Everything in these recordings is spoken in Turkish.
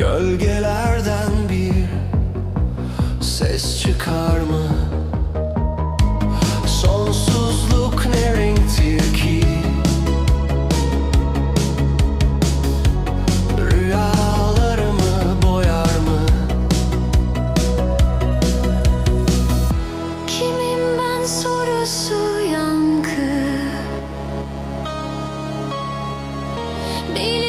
Gölgelerden bir ses çıkar mı? Sonsuzluk ne ki? Rüyalarımı boyar mı? Kimim ben sorusu yankı Bil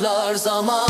başlar zaman.